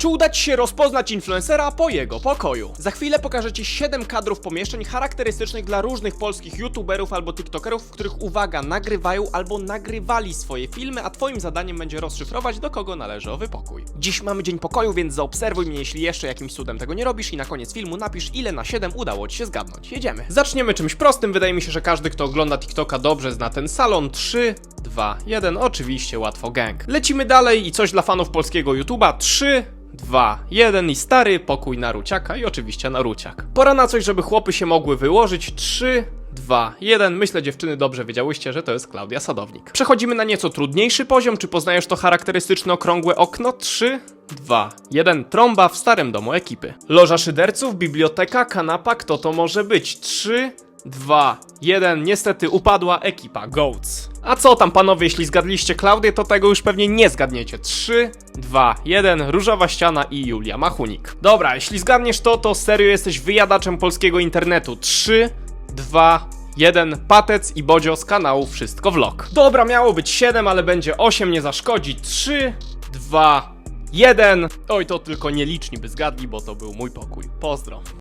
Czy uda Ci się rozpoznać influencera po jego pokoju? Za chwilę pokażę Ci 7 kadrów pomieszczeń charakterystycznych dla różnych polskich youtuberów albo tiktokerów, w których uwaga, nagrywają albo nagrywali swoje filmy, a Twoim zadaniem będzie rozszyfrować do kogo należy owy pokój. Dziś mamy dzień pokoju, więc zaobserwuj mnie, jeśli jeszcze jakimś cudem tego nie robisz i na koniec filmu napisz ile na 7 udało Ci się zgadnąć. Jedziemy. Zaczniemy czymś prostym, wydaje mi się, że każdy kto ogląda TikToka dobrze zna ten salon. 3, 2, 1, oczywiście łatwo gang. Lecimy dalej i coś dla fanów polskiego YouTube'a. 3, 2, 1 i stary pokój Naruciaka i oczywiście Naruciak. Pora na coś, żeby chłopy się mogły wyłożyć. 3, 2, 1. Myślę, dziewczyny dobrze wiedziałyście, że to jest Klaudia Sadownik. Przechodzimy na nieco trudniejszy poziom. Czy poznajesz to charakterystyczne okrągłe okno? 3, 2, 1. Trąba w starym domu ekipy. Loża szyderców, biblioteka, kanapa. Kto to może być? 3, 2, 1. Niestety upadła ekipa Goats. A co tam panowie, jeśli zgadliście Klaudię, to tego już pewnie nie zgadniecie. 3, 2, 1. Różowa ściana i Julia Machunik. Dobra, jeśli zgadniesz to, to serio jesteś wyjadaczem polskiego internetu. 3, 2, 1. Patec i Bodzio z kanału Wszystko Vlog. Dobra, miało być 7, ale będzie 8, nie zaszkodzi. 3, 2, 1. Oj, to tylko nieliczni by zgadli, bo to był mój pokój. Pozdro.